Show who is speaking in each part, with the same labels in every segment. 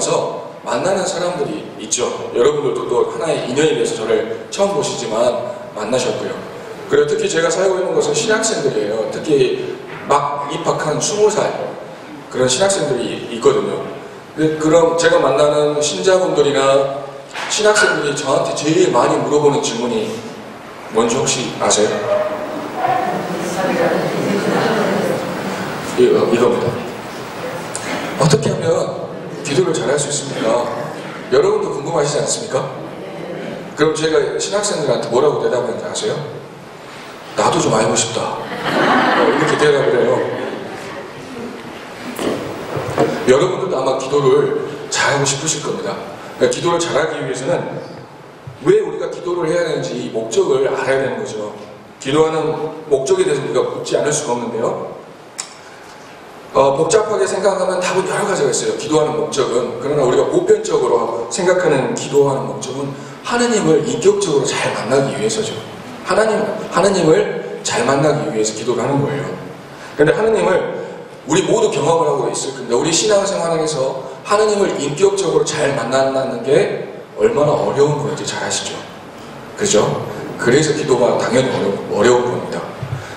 Speaker 1: 살아가면서 만나는 사람들이 있죠. 여러분들도 또 하나의 인연이 돼서 저를 처음 보시지만 만나셨고요. 그리고 특히 제가 살고 있는 곳은 신학생들이에요. 특히 막 입학한 20살 그런 신학생들이 있거든요. 근데 그럼 제가 만나는 신자분들이나 신학생들이 저한테 제일 많이 물어보는 질문이 뭔지 혹시 아세요? 이거, 이겁니다. 어떻게 하면 기도를 잘할 수 있습니까? 여러분도 궁금하시지 않습니까? 그럼 제가 신학생들한테 뭐라고 대답하는지 아세요? 나도 좀 알고 싶다. 어, 이렇게 대답을 해요. 여러분들도 아마 기도를 잘하고 싶으실 겁니다. 그러니까 기도를 잘하기 위해서는 왜 우리가 기도를 해야 되는지 목적을 알아야 되는 거죠. 기도하는 목적에 대해서 우리가 묻지 않을 수가 없는데요. 어, 복잡하게 생각하면 답은 여러 가지가 있어요. 기도하는 목적은. 그러나 우리가 보편적으로 생각하는 기도하는 목적은 하느님을 인격적으로 잘 만나기 위해서죠. 하나님, 하느님을 잘 만나기 위해서 기도를 하는 거예요. 그런데 하느님을 우리 모두 경험을 하고 있을 겁니다. 우리 신앙생활에서 하느님을 인격적으로 잘 만난다는 게 얼마나 어려운 건지 잘 아시죠? 그죠? 그래서 기도가 당연히 어려, 어려운 겁니다.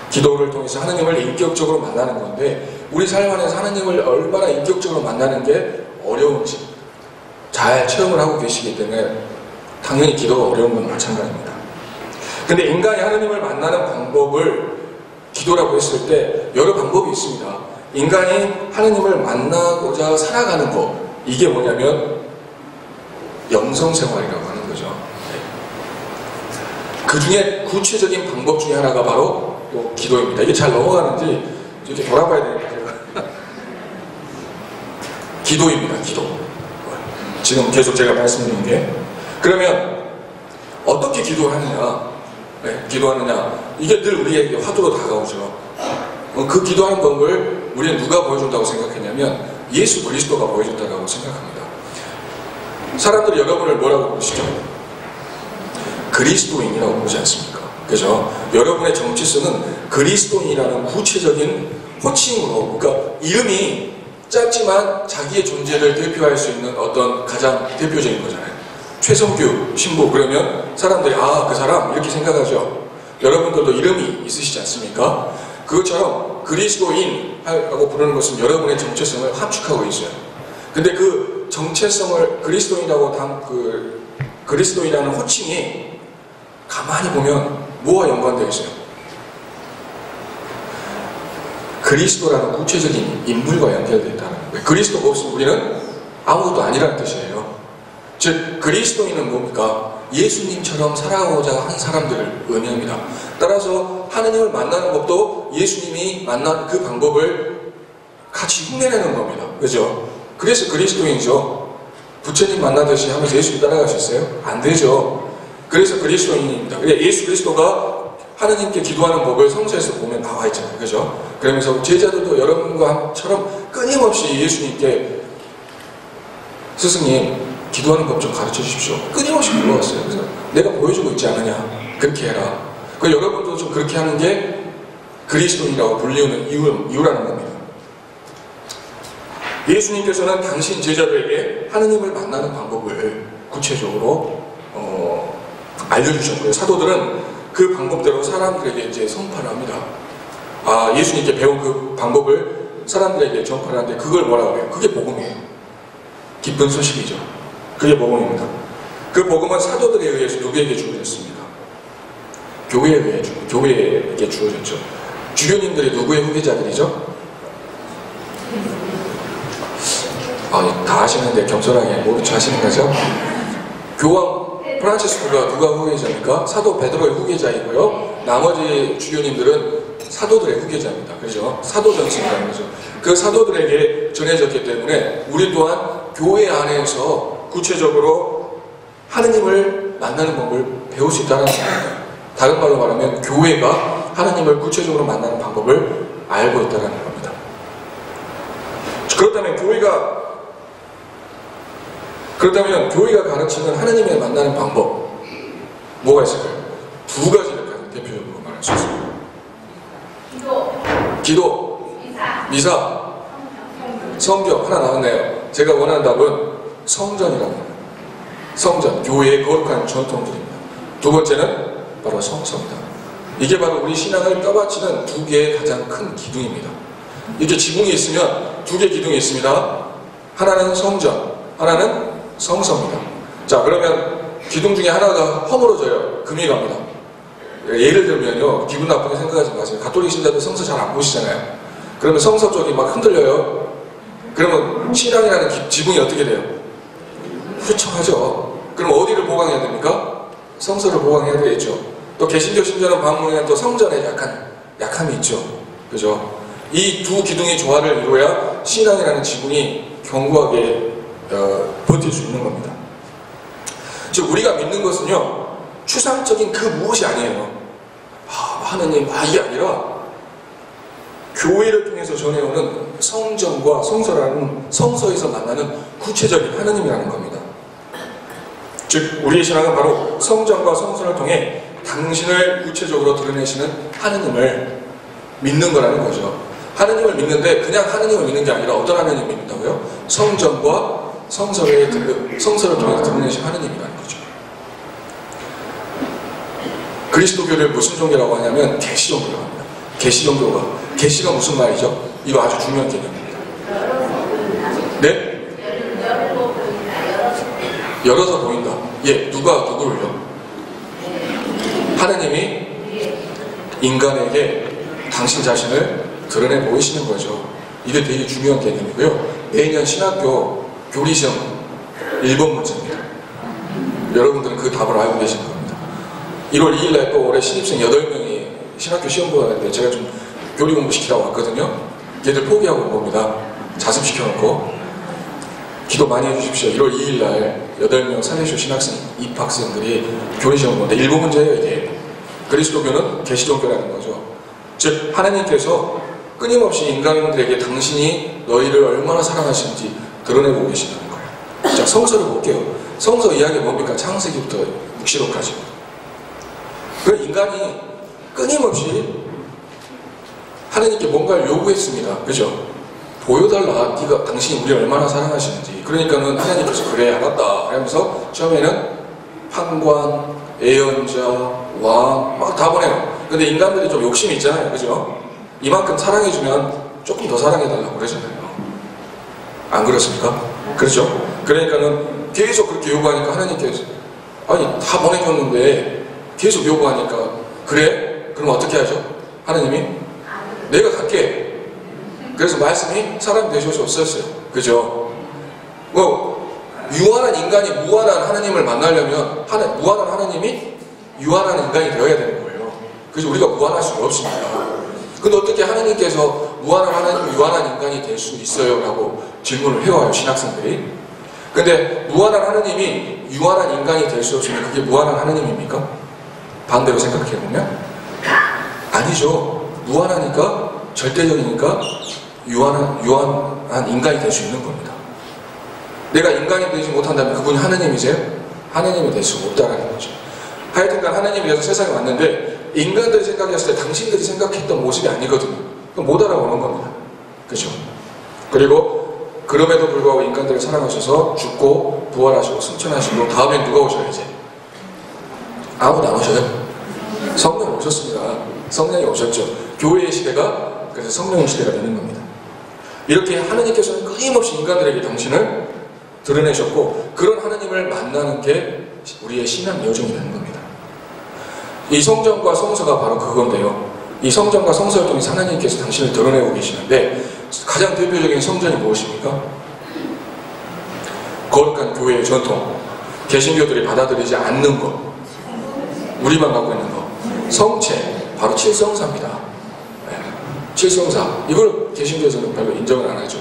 Speaker 1: 기도를 통해서 하느님을 인격적으로 만나는 건데 우리 삶 안에서 하느님을 얼마나 인격적으로 만나는 게 어려운지 잘 체험을 하고 계시기 때문에 당연히 기도가 어려운 건 마찬가지입니다. 근데 인간이 하느님을 만나는 방법을 기도라고 했을 때 여러 방법이 있습니다. 인간이 하느님을 만나고자 살아가는 것 이게 뭐냐면 영성생활이라고 하는 거죠. 그 중에 구체적인 방법 중에 하나가 바로 또 기도입니다. 이게 잘 넘어가는지 이렇게 돌아봐야 되니까 기도입니다. 기도. 지금 계속 제가 말씀드린 게 그러면 어떻게 기도하느냐? 네, 기도하느냐? 이게 늘 우리에게 화두로 다가오죠. 어, 그 기도하는 방법을 우리는 누가 보여준다고 생각했냐면 예수 그리스도가 보여줬다고 생각합니다. 사람들이 여러분을 뭐라고 부르시죠? 그리스도인이라고 부르지 않습니까? 그죠? 여러분의 정체성은 그리스도인이라는 구체적인 호칭으로, 그러니까 이름이 짧지만 자기의 존재를 대표할 수 있는 어떤 가장 대표적인 거잖아요. 최성규 신부 그러면 사람들이 아 그 사람 이렇게 생각하죠. 여러분들도 이름이 있으시지 않습니까? 그것처럼 그리스도인 하고 부르는 것은 여러분의 정체성을 함축하고 있어요. 근데 그 정체성을 그리스도인이라고 당, 그 그리스도인이라는 호칭이 가만히 보면 뭐와 연관되어 있어요? 그리스도라는 구체적인 인물과 연결되어 있다는 거예요. 그리스도가 없으면 우리는 아무것도 아니라는 뜻이에요. 즉 그리스도인은 뭡니까? 예수님처럼 살아가고자 한 사람들을 의미합니다. 따라서 하느님을 만나는 법도 예수님이 만난 그 방법을 같이 흉내내는 겁니다. 그죠? 그래서 그리스도인이죠. 부처님 만나듯이 하면서 예수님 따라갈 수 있어요? 안 되죠. 그래서 그리스도인입니다. 예수 그리스도가 하느님께 기도하는 법을 성서에서 보면 나와 있잖아요. 그죠? 그러면서 제자들도 여러분과처럼 끊임없이 예수님께 스승님 기도하는 법 좀 가르쳐 주십시오. 끊임없이 물어왔어요. 그래서 내가 보여주고 있지 않느냐. 그렇게 해라. 그 여러분도 좀 그렇게 하는 게 그리스도인이라고 불리우는 이유, 이유라는 겁니다. 예수님께서는 당신 제자들에게 하느님을 만나는 방법을 구체적으로 어, 알려주셨고요. 사도들은 그 방법대로 사람들에게 이제 선포를 합니다. 아, 예수님께 배운 그 방법을 사람들에게 전파를 하는데 그걸 뭐라고 해요? 그게 복음이에요. 기쁜 소식이죠. 그게 복음입니다. 그 복음은 사도들에 의해서 누구에게 주어졌습니다. 교회에 의해 주, 교회에게 주어졌죠. 주교님들이 누구의 후계자들이죠? 아, 다 아시는데 겸손하게 척 하시는 거죠? 교황 프란치스코가 누가 후계자입니까? 사도 베드로의 후계자이고요. 나머지 주교님들은 사도들의 후계자입니다. 그죠? 사도 전승이라는 거죠. 그 사도들에게 전해졌기 때문에 우리 또한 교회 안에서 구체적으로 하느님을 만나는 법을 배울 수 있다는 겁니다. 다른 말로 말하면 교회가 하느님을 구체적으로 만나는 방법을 알고 있다는 겁니다. 그렇다면 교회가 그렇다면 교회가 가르치는 하느님을 만나는 방법 뭐가 있을까요? 두 가지를 대표적으로 말할 수 있습니다.
Speaker 2: 기도,
Speaker 1: 기도, 미사, 성경 하나 나왔네요. 제가 원하는 답은 성전이라고 합니다. 성전, 교회의 거룩한 전통들입니다. 두 번째는 바로 성서입니다. 이게 바로 우리 신앙을 떠받치는 두 개의 가장 큰 기둥입니다. 이렇게 지붕이 있으면 두 개의 기둥이 있습니다. 하나는 성전, 하나는 성서입니다. 자, 그러면 기둥 중에 하나가 허물어져요. 금이 갑니다. 예를 들면요, 기분 나쁘게 생각하지 마세요. 가톨릭 신자들 성서 잘 안 보시잖아요. 그러면 성서 쪽이 막 흔들려요. 그러면 신앙이라는 기- 지붕이 어떻게 돼요? 후청하죠. 그럼 어디를 보강해야 됩니까? 성서를 보강해야 되겠죠. 또 개신교 신자는 방문에 또 성전에 약간 약함이 있죠. 그죠? 이 두 기둥의 조화를 이루어야 신앙이라는 지붕이 견고하게 어, 버틸 수 있는 겁니다. 즉 우리가 믿는 것은요 추상적인 그 무엇이 아니에요. 아, 하느님 아 이게 아니라 교회를 통해서 전해오는 성전과 성서라는 성서에서 만나는 구체적인 하느님이라는 겁니다. 즉 우리의 신앙은 바로 성전과 성서를 통해 당신을 구체적으로 드러내시는 하느님을 믿는 거라는 거죠. 하느님을 믿는데 그냥 하느님을 믿는 게 아니라 어떤 하느님을 믿는다고요? 성전과 성서의 드- 성서를 통해 드러내신 하느님이라는 거죠. 그리스도교를 무슨 종교라고 하냐면 계시 종교라고 합니다. 계시 종교가 계시가 무슨 말이죠? 이거 아주 중요한 개념입니다. 네? 열어서 보인다. 예, 누가 누구를요? 하나님이 인간에게 당신 자신을 드러내 보이시는 거죠. 이게 되게 중요한 개념이고요. 매년 신학교 교리 시험 1번 문제입니다. 여러분들은 그 답을 알고 계신 겁니다. 1월 2일 날 또 올해 신입생 8명이 신학교 시험 보고 하는데 제가 좀 교리 공부 시키라고 왔거든요. 걔들 포기하고 온 겁니다. 자습시켜놓고. 기도 많이 해주십시오. 1월 2일 날 8명 살레쇼 신학생 입학생들이 교리 시험 보는데 일부 문제예요 이게. 그리스도교는 계시종교라는 거죠. 즉 하나님께서 끊임없이 인간들에게 당신이 너희를 얼마나 사랑하시는지 드러내고 계신다는 거예요. 자 성서를 볼게요. 성서 이야기 뭡니까? 창세기부터 묵시록까지. 그 인간이 끊임없이 하나님께 뭔가를 요구했습니다. 그죠? 보여달라. 네가 당신이 우리를 얼마나 사랑하시는지. 그러니까는 하나님께서 그래 알았다. 하면서 처음에는 판관, 예언자, 왕 막 다 보내요. 근데 인간들이 좀 욕심이 있잖아요. 그죠? 이만큼 사랑해주면 조금 더 사랑해달라고 그러잖아요. 안 그렇습니까? 그렇죠? 그러니까는 계속 그렇게 요구하니까 하나님께서 아니 다 보내줬는데 계속 요구하니까 그래? 그럼 어떻게 하죠? 하나님이 내가 갈게. 그래서 말씀이 사람 되셔줬었어요. 그죠? 뭐 유한한 인간이 무한한 하나님을 만나려면 하나, 무한한 하나님이 유한한 인간이 되어야 되는 거예요. 그래서 우리가 무한할 수가 없습니다. 근데 어떻게 하나님께서 무한한 하나님, 유한한 인간이 될 수 있어요? 라고 질문을 해와요, 신학생들이. 근데 무한한 하나님이 유한한 인간이 될 수 없으면 그게 무한한 하나님입니까? 반대로 생각해보면? 아니죠. 무한하니까, 절대적이니까 유한한, 유한한 인간이 될 수 있는 겁니다. 내가 인간이 되지 못한다면 그분이 하나님이세요? 하나님이 될 수 없다라는 거죠. 하여튼간 하나님이 돼서 세상에 왔는데 인간들이 생각했을 때 당신들이 생각했던 모습이 아니거든요. 못 알아보는 겁니다. 그죠? 그리고 그럼에도 불구하고 인간들을 사랑하셔서 죽고 부활하시고 승천하시고 다음엔 누가 오셔요 이제? 아무도 안 오셔요. 성령 오셨습니다. 성령이 오셨죠. 교회의 시대가 그래서 성령의 시대가 되는 겁니다. 이렇게 하나님께서는 끊임없이 인간들에게 당신을 드러내셨고 그런 하나님을 만나는 게 우리의 신앙 여정이 되는 겁니다. 이 성전과 성서가 바로 그건데요. 이 성전과 성서를 통해 하나님께서 당신을 드러내고 계시는데 가장 대표적인 성전이 무엇입니까? 거룩한 교회의 전통, 개신교들이 받아들이지 않는 것, 우리만 갖고 있는 것, 성체, 바로 칠성사입니다. 네. 칠성사, 이걸 개신교에서는 별로 인정을 안 하죠.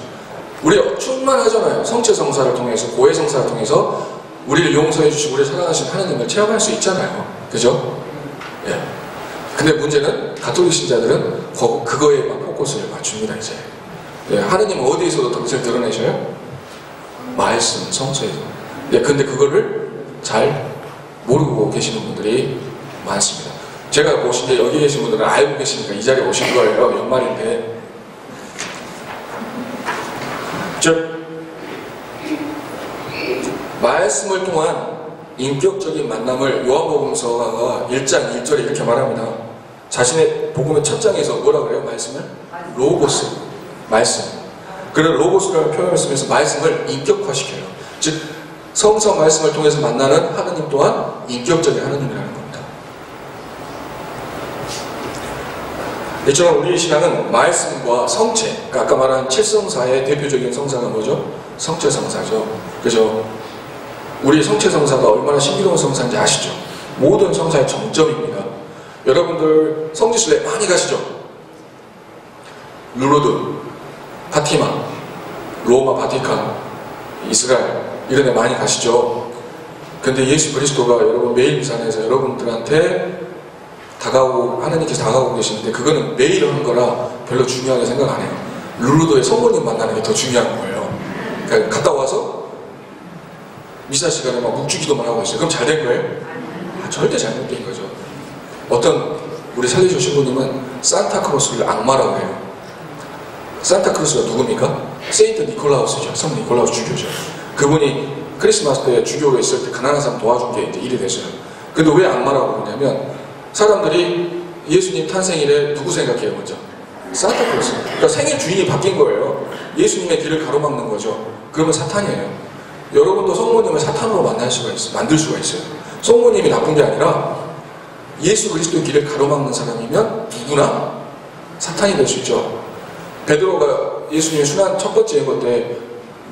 Speaker 1: 우리가 충만하잖아요. 성체 성사를 통해서 고해 성사를 통해서 우리를 용서해 주시고 우리를 사랑하신 하나님을 체험할 수 있잖아요. 그죠? 예. 근데 문제는 가톨릭 신자들은 거, 그거에만 포커스를 맞춥니다 이제. 예. 하나님 어디에서도 당신을 드러내셔요? 말씀, 성서에서. 예. 근데 그거를 잘 모르고 계시는 분들이 많습니다. 제가 보신 게 여기 계신 분들은 알고 계시니까 이 자리에 오신 거예요. 연말인데. 즉 말씀을 통한 인격적인 만남을 요한복음서가 1장 1절에 이렇게 말합니다. 자신의 복음의 첫 장에서 뭐라 그래요? 말씀을 로고스 말씀. 그런 로고스라는 표현을 쓰면서 말씀을 인격화시켜요. 즉 성서 말씀을 통해서 만나는 하느님 또한 인격적인 하느님이라는 겁니다. 이처럼 우리 신앙은 말씀과 성체, 그러니까 아까 말한 칠성사의 대표적인 성사가 뭐죠? 성체성사죠. 그죠? 우리 성체성사가 얼마나 신비로운 성사인지 아시죠? 모든 성사의 정점입니다. 여러분들 성지순례 많이 가시죠? 루로드, 파티마, 로마 바티칸, 이스라엘 이런 데 많이 가시죠? 근데 예수 그리스도가 여러분 매일 미산에서 여러분들한테 다가오고 하나님께서 다가오고 계시는데 그거는 매일 하는 거라 별로 중요하게 생각 안 해요. 룰루도의 성모님 만나는 게 더 중요한 거예요. 그러니까 갔다 와서 미사 시간에 막 묵주기도만 하고 있어요. 그럼 잘 된 거예요? 아, 절대 잘못된 거죠. 어떤 우리 살려주신 신부님은 산타크로스를 악마라고 해요. 산타크로스가 누굽니까? 세인트 니콜라우스죠. 성 니콜라우스 주교죠. 그분이 크리스마스 때 주교로 있을 때 가난한 사람 도와준 게 이제 일이 됐어요. 근데 왜 악마라고 그러냐면 사람들이 예수님 탄생일에 누구 생각해요 먼저? 산타크로스. 그러니까 생일 주인이 바뀐 거예요. 예수님의 길을 가로막는 거죠. 그러면 사탄이에요. 여러분도 성모님을 사탄으로 만날 수가 있어요. 만들 수가 있어요. 성모님이 나쁜 게 아니라 예수 그리스도의 길을 가로막는 사람이면 누구나 사탄이 될 수 있죠. 베드로가 예수님의 순환 첫 번째 예고 때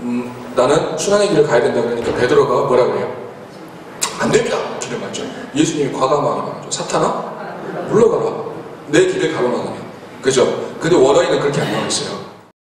Speaker 1: 음, 나는 순환의 길을 가야 된다 그러니까 베드로가 뭐라 그래요? 안 됩니다. 길을 맞죠. 예수님이 과감하게 말하죠. 사탄아 물러가라. 내 길을 가로막으면. 그죠? 근데 원어인은 그렇게 안 나와 있어요.